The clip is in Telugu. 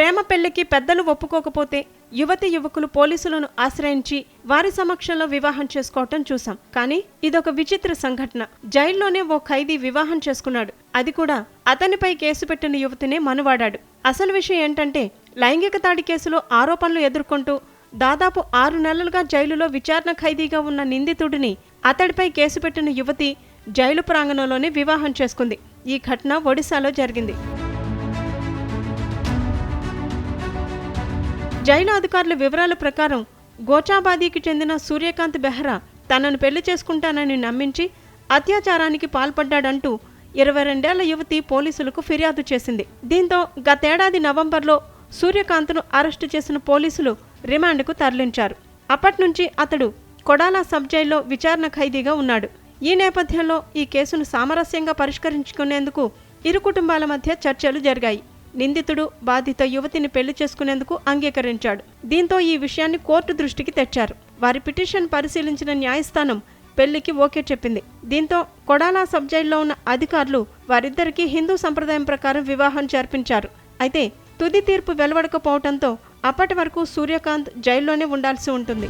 ప్రేమ పెళ్ళికి పెద్దలు ఒప్పుకోకపోతే యువతి యువకులు పోలీసులను ఆశ్రయించి వారి సమక్షంలో వివాహం చేసుకోవటం చూసాం కానీ ఇదొక విచిత్ర సంఘటన. జైల్లోనే ఓ ఖైదీ వివాహం చేసుకున్నాడు. అది కూడా అతనిపై కేసు పెట్టిన యువతినే మనువాడాడు. అసలు విషయం ఏంటంటే లైంగిక దాడి కేసులో ఆరోపణలు ఎదుర్కొంటూ దాదాపు ఆరు నెలలుగా జైలులో విచారణ ఖైదీగా ఉన్న నిందితుడిని అతడిపై కేసు పెట్టిన యువతి జైలు ప్రాంగణంలోనే వివాహం చేసుకుంది. ఈ ఘటన ఒడిశాలో జరిగింది. జైలు అధికారుల వివరాల ప్రకారం గోచాబాదీకి చెందిన సూర్యకాంత్ బెహ్రా తనను పెళ్ళి చేసుకుంటానని నమ్మించి అత్యాచారానికి పాల్పడ్డాడంటూ ఇరవై రెండేళ్ళ యువతి పోలీసులకు ఫిర్యాదు చేసింది. దీంతో గతేడాది నవంబర్లో సూర్యకాంత్ను అరెస్టు చేసిన పోలీసులు రిమాండ్కు తరలించారు. అప్పటినుంచి అతడు కొడాలా సబ్ జైల్లో విచారణ ఖైదీగా ఉన్నాడు. ఈ నేపథ్యంలో ఈ కేసును సామరస్యంగా పరిష్కరించుకునేందుకు ఇరు కుటుంబాల మధ్య చర్చలు జరిగాయి. నిందితుడు బాధిత యువతిని పెళ్ళి చేసుకునేందుకు అంగీకరించాడు. దీంతో ఈ విషయాన్ని కోర్టు దృష్టికి తెచ్చారు. వారి పిటిషన్ పరిశీలించిన న్యాయస్థానం పెళ్ళికి ఓకే చెప్పింది. దీంతో కొడాలా సబ్ జైల్లో ఉన్న అధికారులు వారిద్దరికీ హిందూ సంప్రదాయం ప్రకారం వివాహం జరిపించారు. అయితే తుది తీర్పు వెలువడకపోవడంతో అప్పటి వరకు సూర్యకాంత్ జైల్లోనే ఉండాల్సి ఉంటుంది.